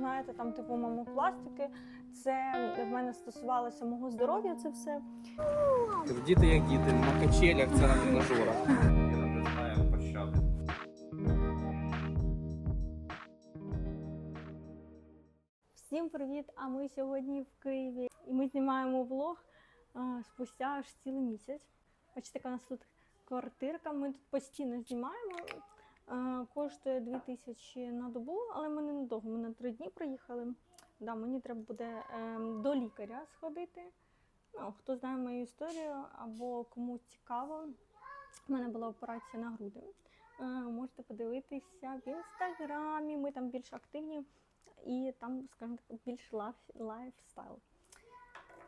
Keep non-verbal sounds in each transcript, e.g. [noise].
знаєте, там типу мамопластики. Це в мене стосувалося мого здоров'я. Це все. Діти як діти, на качелях це на тренажерах. Я не знаю пощади. Всім привіт! А ми сьогодні в Києві і ми знімаємо влог спустя аж цілий місяць. Бачите, яка у нас тут квартирка. Ми тут постійно знімаємо. А, коштує 2000 на добу, але ми не надовго. Ми на три дні приїхали. Да, мені треба буде ем, до лікаря сходити. Ну, хто знає мою історію або кому цікаво, у мене була операція на груди. Е, можете подивитися в інстаграмі. Ми там більш активні і там, скажімо так, більш лайф- лайфстайл.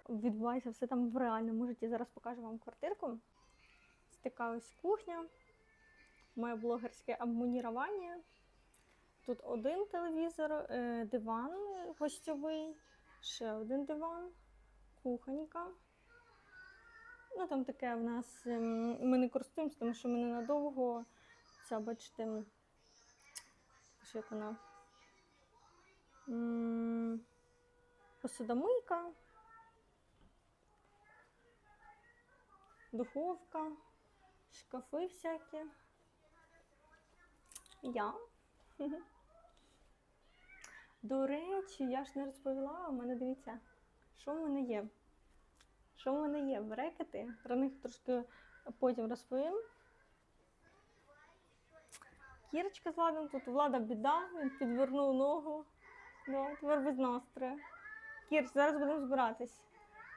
Відбувається все там в реальному житті. Зараз покажу вам квартирку. Така ось кухня, моє блогерське обмунірування. Тут один телевізор, е, диван гостьовий, ще один диван, кухонька. Ну, там таке в нас ем, ми не користуємося, тому що ми ненадовго. Ця, бачите, що як вона. Посудомийка, духовка, шкафи всякі. Я. До речі, я ж не розповіла, у мене дивіться, що в мене є. Що в мене є? Брекети. Про них трошки потім розповім. Кірочка з Владом, тут влада біда, він підвернув ногу. Да, тепер без настрою. Кір, зараз будемо збиратись.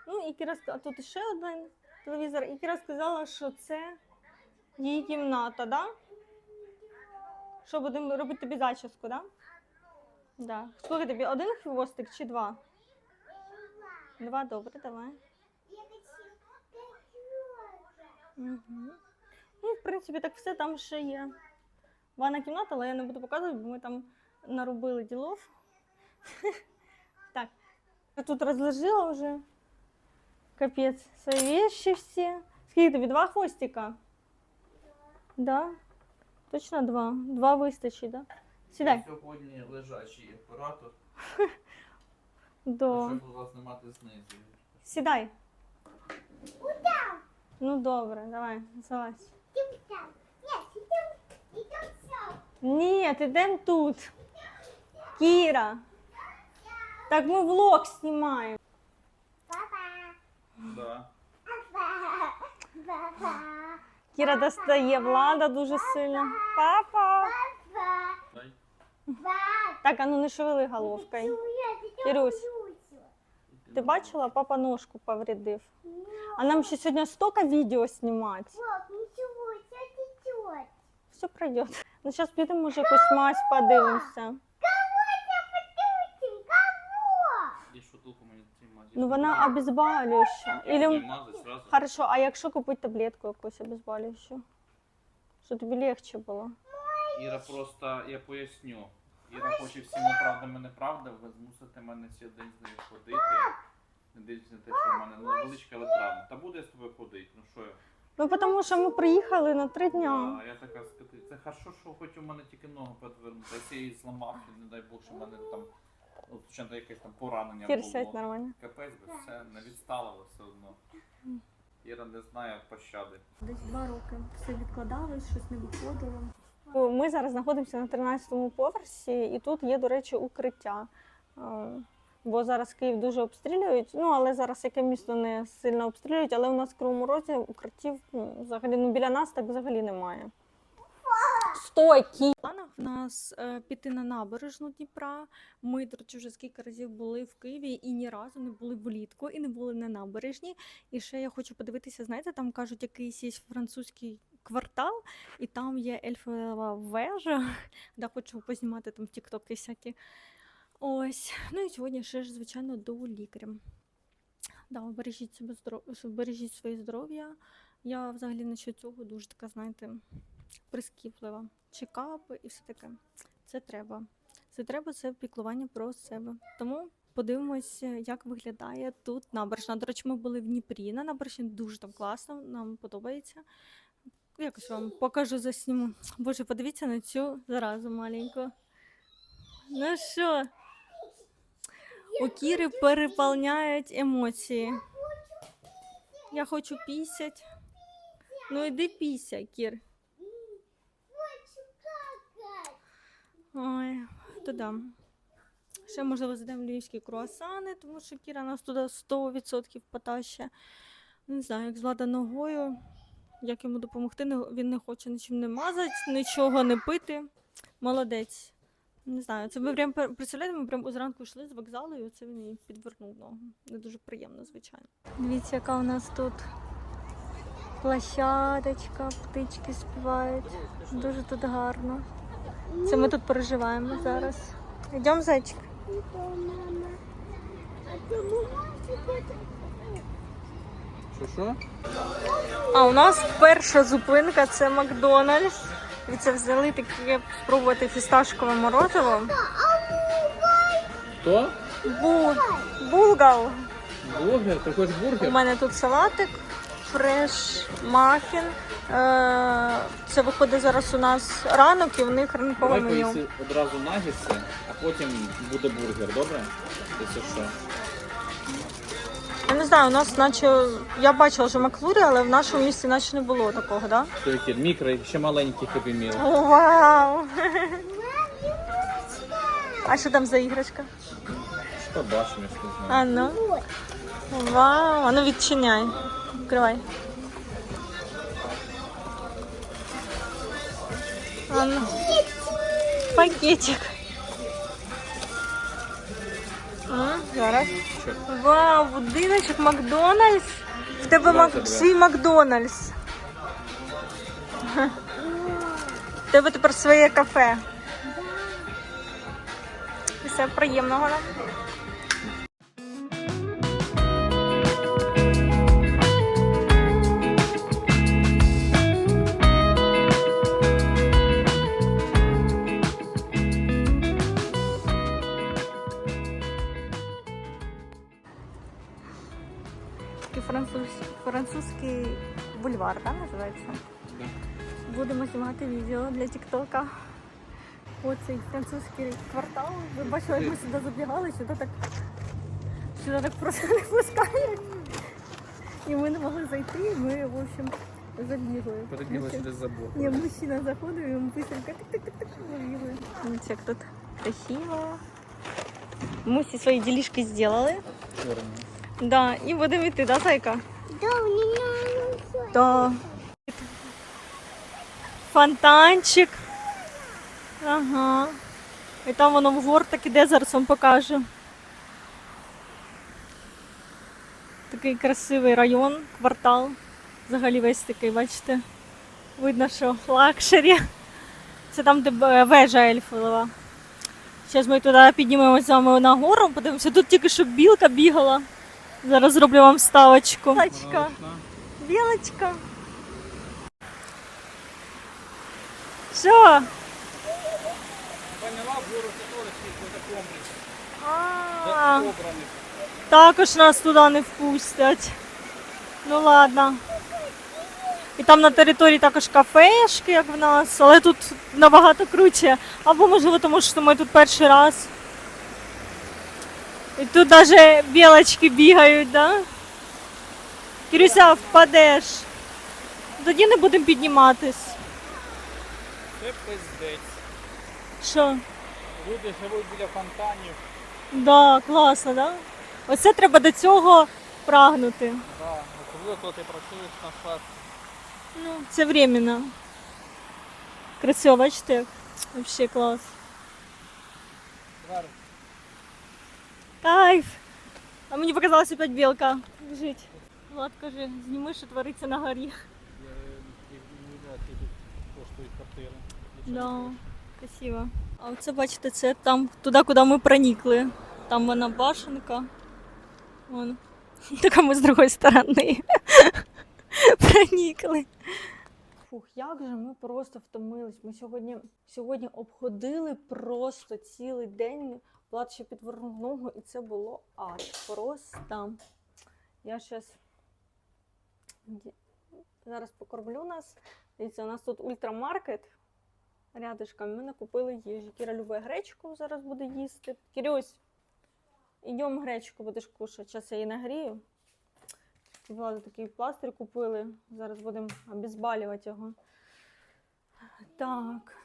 Ну і Кіра а тут ще один телевізор. І Кіра сказала, що це її кімната, да? Що будемо робити тобі зачіску, да? Да. Скільки тобі? Один хвостик чи два? Два, добре, давай. Угу. Ну, в принципі, так все там ще є. Ванна кімната, але я не буду показувати, бо ми там наробили ділов. [laughs] Так, я тут розложила вже. Капець, свої вещи всі. Скільки тобі? Два хвостика? Да? Точно два. Два вистачить, да? Сідай. Сьогодні лежачий оператор. [laughs] До. Щоб вас знімати знизу. Сідай. Ну добре, давай, залазь. Ні, ідемо тут. Кіра. Так ми влог знімаємо. Да. Кіра достає влада дуже сильно. Папа. Так, а ну не шевели головкою. Кирюсь. Ти бачила, папа ножку повредив. А нам ще сьогодні стільки відео знімати. Все пройде. Ну зараз підемо, може, якусь мазь подивимося. І шутулку мені знімати. Ну вона обезболююча. Или... Хорошо, а якщо купити таблетку якусь обезболюючу? Щоб тобі легче було. Іра просто, я поясню. Іра хоче всіми правдами неправдами, ви змусите мене день з нею ходити. Не дивлячись на те, що в мене невеличка травма. Та буде я з тобою ходити, ну що я. Ну тому що ми приїхали на три дня. А я така сказати, це хорошо, що хоч у мене тільки ногу підвернути. Я її зламав, і не дай Бог, що в мене там от, звичайно, якесь там поранення Кір, було. нормально. Капець би все не відстало все одно. Іра не знає пощади. Десь два роки все відкладалось, щось не виходило. Ми зараз знаходимося на 13-му поверсі, і тут є, до речі, укриття. Е, Бо зараз Київ дуже обстрілюють. Ну, але зараз яке місто не сильно обстрілюють, але у нас в Кривому Розі укриттів ну, взагалі ну, біля нас так взагалі немає. Стой, Кі! В планах в нас е, піти на набережну Дніпра. Ми, до речі, вже скільки разів були в Києві і ні разу не були влітку і не були на набережні. І ще я хочу подивитися, знаєте, там кажуть, якийсь є французький квартал, і там є ельфова вежа, [laughs] де хочу познімати там тіктоки всякі. Ось. Ну і сьогодні ще ж, звичайно, до лікаря. Да, бережіть себе здоров... бережіть своє здоров'я. Я взагалі насчет цього дуже така, знаєте, прискіплива. Чекапи і все таке. Це треба. Це треба, це піклування про себе. Тому подивимося, як виглядає тут набережна. До речі, ми були в Дніпрі на набережні, дуже там класно, нам подобається. Якось вам покажу засніму. Боже, подивіться на цю заразу маленьку. Ну що, У Кіри переповняють емоції. Я хочу пісять. Ну іди пісяй, Кір. Ой, туди. Ще, можливо, зайдемо львівські круасани, тому що Кіра нас туди 100% потащить. Не знаю, як з Влада ногою, як йому допомогти. Він не хоче нічим не мазати, нічого не пити. Молодець. Не знаю, це ми прям представляєте, ми прям зранку йшли з вокзалу, і оце він їй підвернув ногу. Не дуже приємно, звичайно. Дивіться, яка у нас тут площадочка, птички співають. Дуже тут гарно. Це ми тут переживаємо зараз. Йдемо, зайчик. Що що? А у нас перша зупинка це Макдональдс. І це взяли таке спробувати фісташкове морозиво. Хто? Бу... Булгал. Бургер? Ти хочеш У мене тут салатик, фреш, мафін. Е, Це виходить зараз у нас ранок і в них ранкове Давай меню. поїси одразу нагідси, а потім буде бургер, добре? Якщо що. Я не знаю, у нас наче я бачила, що Маклурі, але в нашому місті наче не було такого, да? Що які? Мікро, ще маленький хеппі міл. О, Вау! А що там за іграшка? Що бачимо, я ж не знаю. А ну. Вау, а ну відчиняй. Відкривай. А ну. Пакетик. А, зараз. Вау, будиночок Макдональдс. В тебе мак... Свій Макдональдс. В тебе тепер своє кафе. Все приємного француз... французький бульвар, так, називається? Да. Будемо знімати відео для Тіктока. Оцей французький квартал. Ви бачили, як ми сюди забігали, сюди так, сюди так просто [laughs] не пускають. І ми не могли зайти, і ми, в общем, забігли. Перебігла через забор. Ні, мужчина заходив, і ми быстренько тик-тик-тик забігли. Ось як тут красиво. Мусі свої ділішки зробили. Чорний. Да, і будемо йти, да, зайка? Да, у меня. Да. Фонтанчик. Ага. І там воно в гор так іде, зараз вам покажу. Такий красивий район, квартал. Взагалі весь такий, бачите. Видно, що лакшері. Це там, де вежа ельфова. Зараз ми туди піднімемося з вами на гору, подивимося. Тут тільки що білка бігала. Зараз зроблю вам ставочку. Тачка. Білочка. Що? Поняла, комплекс. А, Обраний. також нас туди не впустять. Ну ладно. І там на території також кафешки, як в нас, але тут набагато круче. Або можливо, тому що ми тут перший раз. І тут навіть білочки бігають, да? Кирюся, впадеш. Тоді не будемо підніматись. Це пиздець. Що? Люди живуть біля фонтанів. Да, класно, да? Оце треба до цього прагнути. Да. Особливо, коли ти працюєш на шахті. Ну, це временно. Красиво, бачите? як? Вообще клас. Зараз. Кайф! А мені показалась опять білка. Біжить. Влад каже, зніми, що твориться на горі. Да, красиво. А оце, бачите, це там, туди, куди ми проникли. Там вона башенка. Вон. [laughs] Така ми з другої сторони [laughs] проникли. Фух, як же ми просто втомились. Ми сьогодні, сьогодні обходили просто цілий день. Влад ще підвернув ногу, і це було ад. Просто. Я щас зараз покормлю нас. Дивіться, у нас тут ультрамаркет. Рядышком ми накупили їжі. Кіра любить гречку, зараз буде їсти. Кірюсь, Ідемо гречку будеш кушати. Зараз я її нагрію. Влада такий пластир купили. Зараз будемо обезболювати його. Так.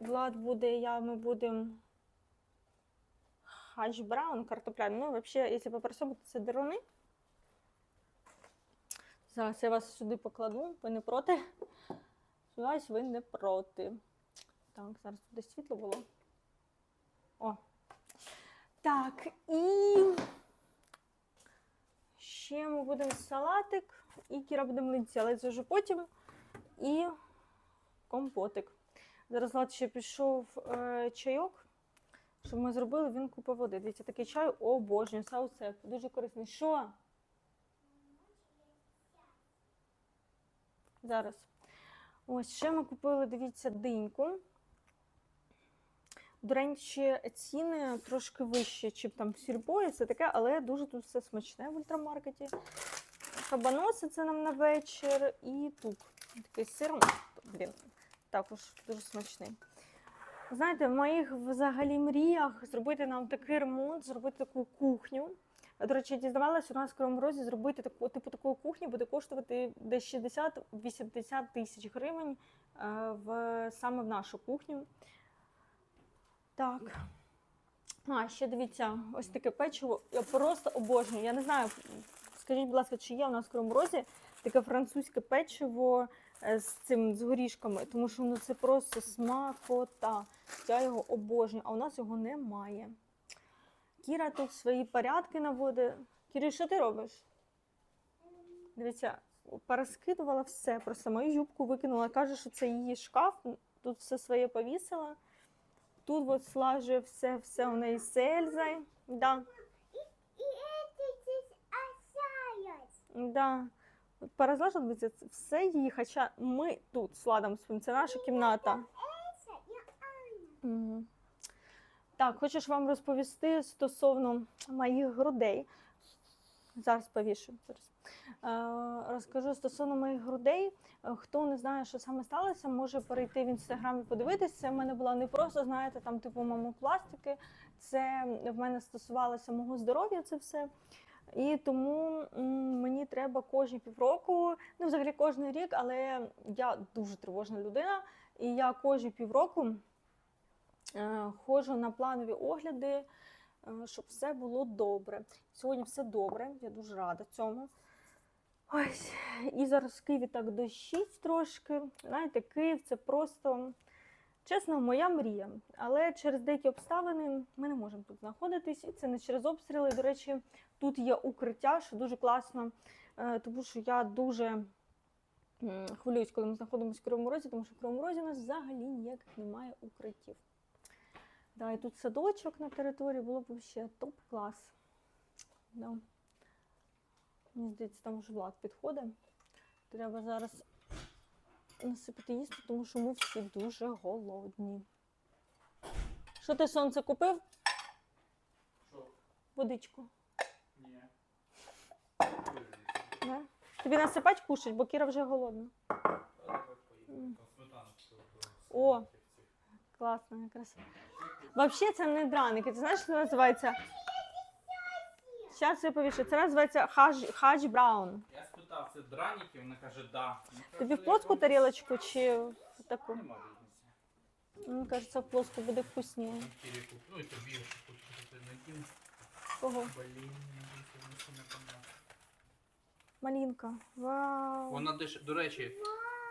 Влад буде, я, ми будемо хач браун, картопляний. Ну, взагалі, якщо по-простому, то це деруни. Зараз я вас сюди покладу. Ви не проти? Сподіваюсь, ви не проти. Так, зараз туди світло було. О. Так, і ще ми будемо салатик, і Кіра буде млинці, але це вже потім. І компотик. Зараз ще пішов е, чайок, щоб ми зробили, він купив води. Дивіться, такий чай обожнюю, саусеп, дуже корисний. Що? Зараз. Ось ще ми купили, дивіться, диньку. До речі, ціни трошки вищі, чим там в і це таке, але дуже тут все смачне в ультрамаркеті. Кабаноси це нам на вечір і тут такий сир, блін, також дуже смачний. Знаєте, в моїх взагалі мріях зробити нам такий ремонт, зробити таку кухню. До речі, дізнавалася, у нас в Кривому Розі зробити таку, типу такої кухні буде коштувати десь 60-80 тисяч гривень е, в, саме в нашу кухню. Так. А, ще дивіться, ось таке печиво. Я просто обожнюю. Я не знаю, скажіть, будь ласка, чи є у нас в Кривому Розі таке французьке печиво з цим з горішками, тому що ну, це просто смакота. Я його обожнюю, а у нас його немає. Кіра тут свої порядки наводить. Кірі, що ти робиш? Дивіться, порозкидувала все, просто мою юбку викинула. Каже, що це її шкаф, тут все своє повісила. Тут от слажує все, все у неї з Ельзою. Да, да. Це все її, хоча ми тут з Владом спимо, це наша кімната. Так, хочеш вам розповісти стосовно моїх грудей. Зараз повішу. Зараз. Е, розкажу стосовно моїх грудей. Хто не знає, що саме сталося, може перейти в інстаграм і подивитися. Це в мене була не просто, знаєте, там типу мамопластики. Це в мене стосувалося мого здоров'я, це все. І тому мені треба кожні півроку, ну взагалі кожен рік, але я дуже тривожна людина, і я кожні півроку е, ходжу на планові огляди, е, щоб все було добре. Сьогодні все добре, я дуже рада цьому. Ось, і зараз в Києві так дощить трошки. Знаєте, Київ це просто, чесно, моя мрія. Але через деякі обставини ми не можемо тут знаходитись. І це не через обстріли. До речі, тут є укриття, що дуже класно, е, тому що я дуже хвилююсь, коли ми знаходимося в Кривому Розі, тому що в Кривому Розі у нас взагалі ніяких немає укриттів. Да, і тут садочок на території було б ще топ-клас. Да. Мені здається, там вже влад підходить. Треба зараз насипати їсти, тому що ми всі дуже голодні. Що ти сонце купив? Що? Водичку. Ні. Да? Тобі насипать кушать, бо Кіра вже голодна. О. Класно, якраз. Взагалі це не драники. Ти знаєш, що це називається? Зараз я повішу. Це називається хадж, хадж браун. Я спитав, це драніки, вона каже, да. Ну, Тобі кажу, в плоску я тарілочку чи в таку? вам- Нема різниці. Мені кажеться, в плоску буде вкусніше. Там Кірі куп- Ну і тобі, якщо хочеш, то ти накинь. Кого? Блін, я пам'ятаю. Малинка. Вау. Вона деш... До речі,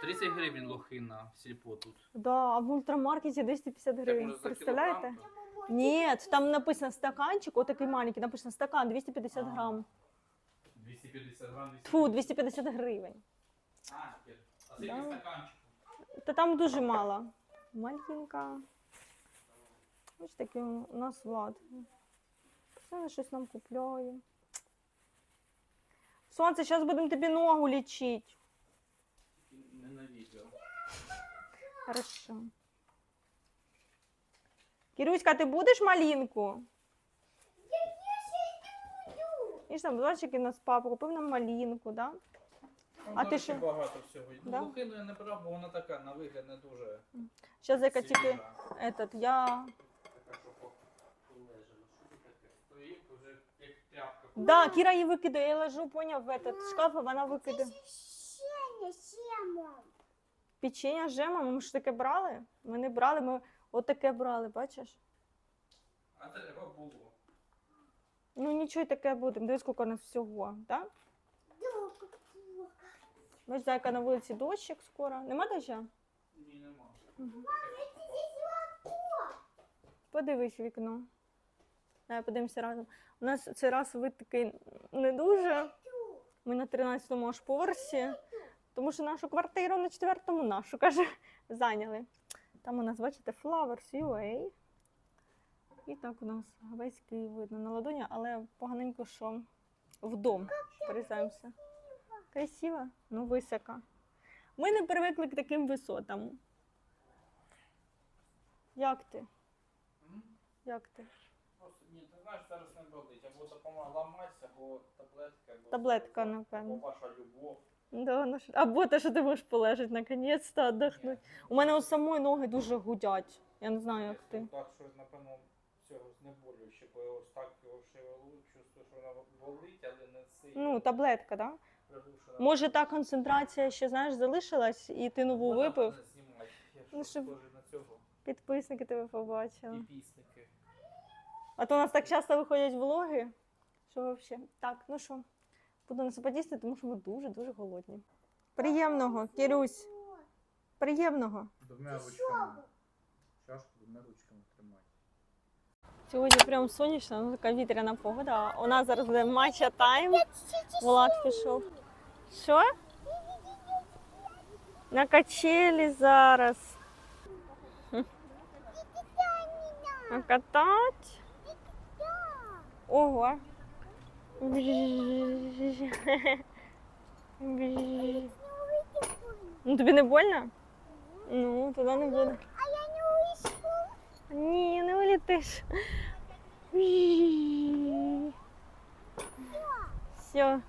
30 гривень лохина в сільпо тут. Да, а в ультрамаркеті 250 гривень. може, за Представляєте? кілограм, Ні, там написано стаканчик, отакий маленький, написано стакан 250 А. грам. 250 грам, Фу, 250 гривень. А, Кір, а скільки Да. стаканчиків? Та там дуже мало. Маленька. Ось такий у нас влад. Все щось нам купляє. Сонце, зараз будемо тобі ногу лічити. Не на відео. Хорошо. Кіруська, ти будеш малинку? І ж там, бачиш, який у нас папа купив нам малинку, да? Там, А до ти речі, що? багато всього. Да? Ну, лохину я не брав, бо вона така, на вигляд, не дуже Зараз яка тільки свіжа. этот, я Така, що по- полежала. Що тут таке? То Да, Кіра її викидає, я лежу, поняв, в этот шкаф, а вона викидає. Сеня, Сема. Печення з джемом, ми ж таке брали? Ми не брали, ми отаке брали, бачиш? А треба було. Ну нічого таке буде. Дивись, скільки у нас всього, так? Долго. Зайка на вулиці дощик скоро. Нема доща? Ні, нема. Это. Подивись вікно. Давай подивимося разом. У нас цей раз вид такий не дуже. Ми на 13-му аж поверсі, тому що нашу квартиру на 4-му нашу, каже, зайняли. Там у нас, бачите, Flowers UA. І так у нас весь Київ видно на ладоні, але поганенько, що в дом пересаємося. Красиво, ну висока. Ми не привикли к таким висотам. Як ти? Як ти? Просто ні, ти знаєш, зараз не болить. Або допомогла мать, або таблетка, або Таблетка, або напевно. ваша любов. Да, ну, що- або те, що ти можеш полежати наконець-то віддохнути. У мене у самої ноги дуже гудять. Я не знаю, як ти. Так, що, напевно, цього знеболюючи, бо я ось так його шевелу, чувствую, що вона болить, але не сильно. Ну, таблетка, так? Да? Приглушена. Може, та концентрація ще, знаєш, залишилась, і ти нову Вона випив. мене знімає. Я Ну, що щоб- схожий на цього. Підписники тебе побачили. І пісники. А то у нас так часто виходять влоги. Що взагалі? Так, ну що, буду їсти, тому що ми дуже-дуже голодні. Приємного, Кірюсь. Приємного. Двома ручками. Чашку двома ручками. Сьогодні прям сонячна, ну така вітряна погода. У нас зараз буде матча тайм. Влад пішов. Що? На качелі зараз. Хм. А катать? Ого. Ну тобі не больно? Ну, тоді не буде. А я не уйду. Ні, не улетиш. Все.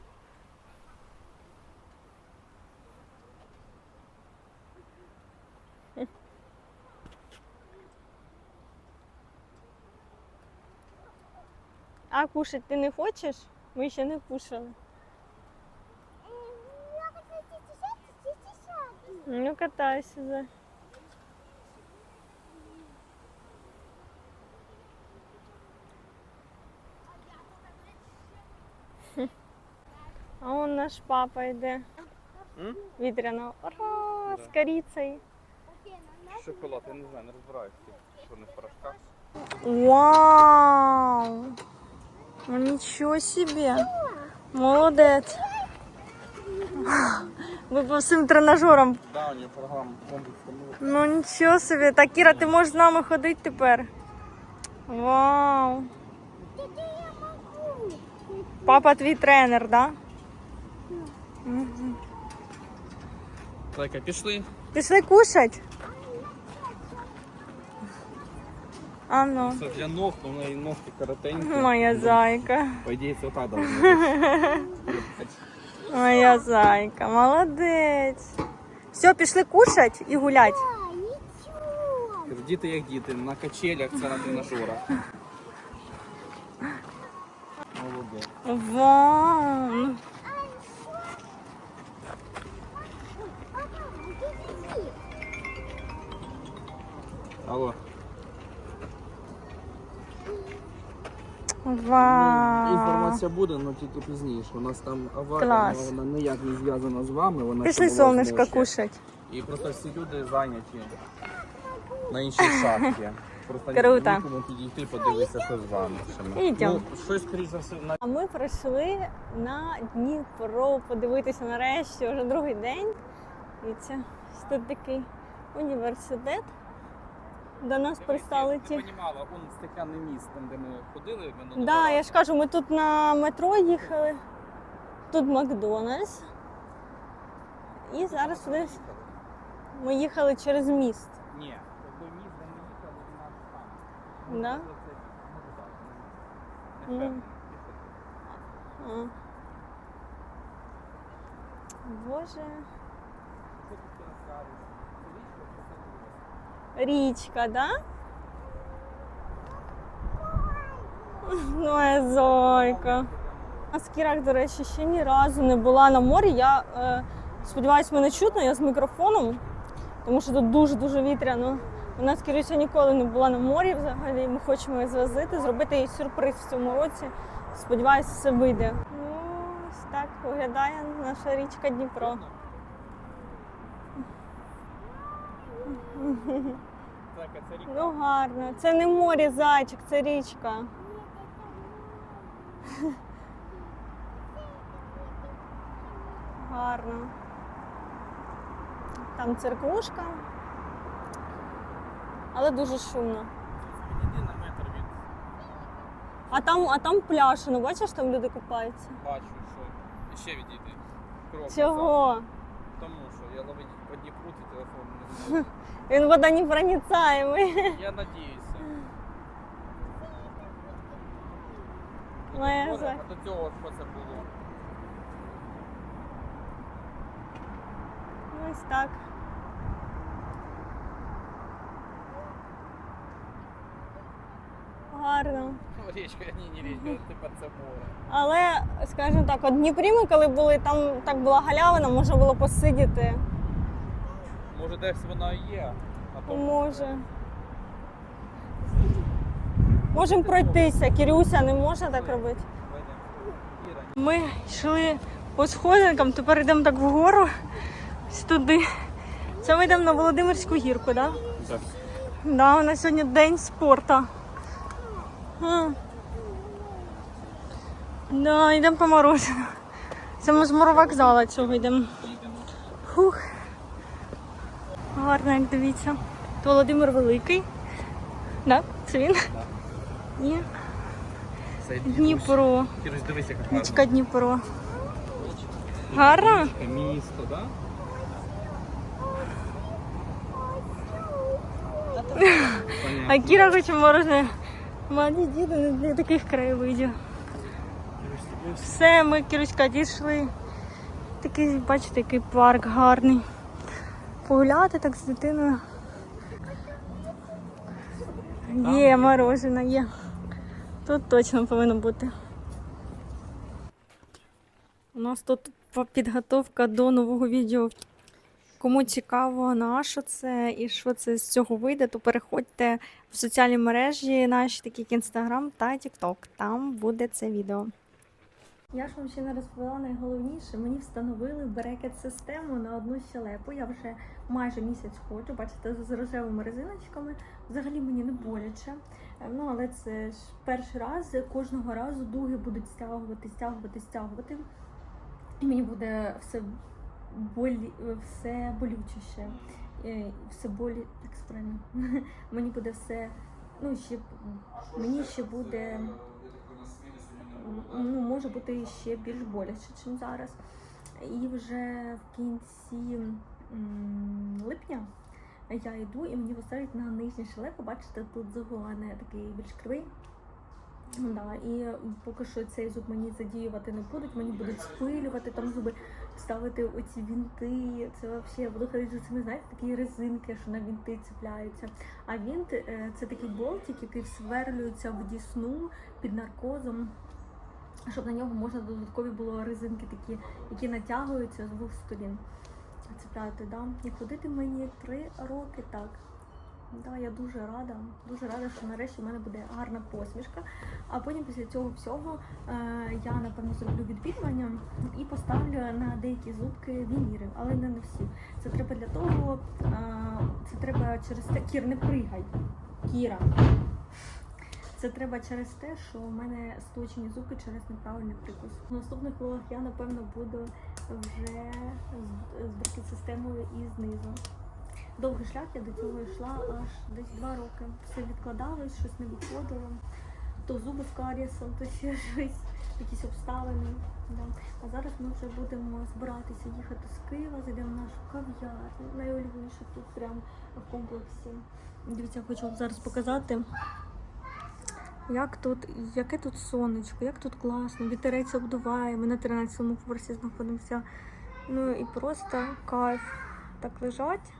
А кушать ти не хочеш? Ми ще не кушали. Я хочу десятки, десятки. Ну, катайся за. А он наш папа йде. М? Вітряно. Ура! Да. З корицею. Шоколад, я не знаю, не розбираюся. Що не в порошках? Вау! Ну, нічого себе! Молодець! Ви по всім тренажерам Да, у нее программа комплекс. Ну нічого собі. Так, Кіра, ти можеш з нами ходити тепер. Вау. Папа твій тренер, да? Мгм. Зайка, пішли. Пішли кушать? А ну, Це для ног, у неї ногти коротенькі. моя зайка. По ідеї, це та. [laughs] Моя зайка, молодець. Все, пішли кушать і гулять. Діти як діти, на качелях, це на тренажерах. Молодець. Вау. Алло. Вау. Інформація буде, але тільки пізніше. У нас там аварія, Клас. але вона ніяк не зв'язана з вами. Вона Пішли ще була сонечко зночі. кушать. І просто всі люди зайняті на іншій [laughs] шахті. Просто Круто. нікому підійти, подивитися, що з вами. ми. Ідем. Ну, щось, скоріш за все, на А ми прийшли на Дніпро подивитися нарешті вже другий день. І це ось тут такий університет. До нас пристали ті. Я розуміла, он стеклянний міст, там, де ми ходили минулого Да, я ж кажу, ми тут на метро їхали. Тут Макдональдс. І зараз сюди ми їхали через міст. Ні, той міст, де ми їхали, він нам там. Да? Так. Не впевнений. А. Боже. Що тут ти розказуєш? Це річка, да? Моя зойка. А з Кірак, до речі, ще ні разу не була на морі. Я е, сподіваюся, мене чутно, я з мікрофоном, тому що тут дуже-дуже вітряно. У нас Кірюся ніколи не була на морі взагалі. Ми хочемо її звозити, зробити їй сюрприз в цьому році. Сподіваюся, все вийде. Ну, ось так виглядає наша річка Дніпро. Так, а це ріка. Ну гарно. Це не море, зайчик, це річка. Гарно. Там церквушка. Але дуже шумно. Підійди на метр від А там, а там пляж, ну бачиш, там люди купаються. бачу, що. І ще відійди. Крок назад. Чого? Тому що я ловить по Дніпру, ти телефон не [laughs] зможу. Він водонепроницаємий. Я надіюся. [laughs] Моя Може, за- а до цього що це було? Ось так. Гарно. Річка, ні, не річка, типа це море. Але, скажімо так, от Дніпрі ми коли були, там так була галявина, можна було посидіти. Може десь вона і є, а то Може. Можемо пройтися. Кірюся не може так робити. Ми йшли по сходинкам, тепер йдемо так вгору, туди. Це ми йдемо на Володимирську гірку, так? Так. Да, у нас сьогодні день спорту. Да, йдемо по морозину. Це ми з моровокзала цього йдемо. Фух. Гарно, як дивіться. Це Володимир Великий. Да? Це він? Ні. Це Дніпро. Кірусь, дивись, яка гарна. Річка Дніпро. Гарно? Річка, Місто, так? А Кіра хоче морожене. Малі діти не для таких краєвидів. Все, ми Кіруська дійшли. Такий, бачите, який парк гарний. Погуляти так з дитиною. Є морожене, є. Тут точно повинно бути. У нас тут підготовка до нового відео. Кому цікаво, на що це і що це з цього вийде, то переходьте в соціальні мережі, наші такі як Instagram та TikTok. Там буде це відео. Я ж вам ще не розповіла найголовніше. Мені встановили берекет-систему на одну щелепу. Я вже майже місяць ходжу, бачите, з рожевими резиночками. Взагалі мені не боляче. Е, Ну, але це ж перший раз, кожного разу дуги будуть стягувати, стягувати, стягувати. І мені буде все болі, все болючіше. Е, Все болі, це правильно? [laughs] мені буде все. Ну, ще мені ще буде ну, може бути ще більш боляче, ніж зараз. І вже в кінці липня я йду і мені поставлять на нижнє щелепо, бачите, тут загоне такий більш кривий. Да, і поки що цей зуб мені задіювати не будуть, мені будуть спилювати там зуби, ставити оці вінти. Це взагалі я буду ходити за цими, знаєте, такі резинки, що на вінти цепляються. А вінт е, це такий болтик, який всверлюється в дісну під наркозом, щоб на нього можна додаткові було резинки такі, які натягуються з двох сторін. Цепляти, да. І ходити мені три роки так. Да, я дуже рада, дуже рада, що нарешті в мене буде гарна посмішка. А потім після цього всього е, я напевно зроблю відвідування і поставлю на деякі зубки вініри, але не на всі. Це треба для того, е, це треба через те. Кір, не пригай. Кіра. Це треба через те, що в мене сточені зубки через неправильний прикус. В наступних влогах я напевно буду вже з, з брекет-системою і знизу. Довгий шлях я до цього йшла аж десь два роки. Все відкладалось, щось не виходило. То зуби з карієсом, то ще щось, якісь обставини. Да. А зараз ми вже будемо збиратися їхати з Києва, зайдемо в нашу кав'ярню, найулюбленіше тут прямо в комплексі. Дивіться, я хочу вам зараз показати. Як тут, яке тут сонечко, як тут класно, вітерець обдуває, ми на 13-му поверсі знаходимося. Ну і просто кайф. Так лежать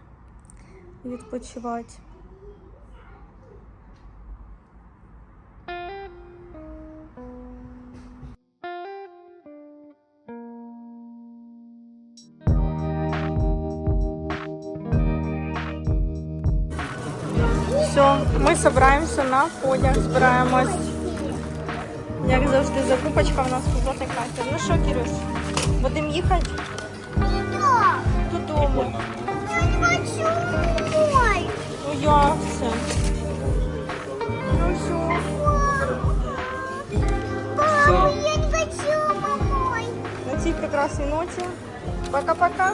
відпочивати. Все, ми збираємося на подяг, збираємось. Як завжди, закупочка в нас тут Катя. Ну що, Кирюш, будемо їхати? Додому. Прикольно. Я не хочу домой. Ну як це? Ну все. Папа, я не хочу домой. На цій прекрасній ноті. Пока-пока.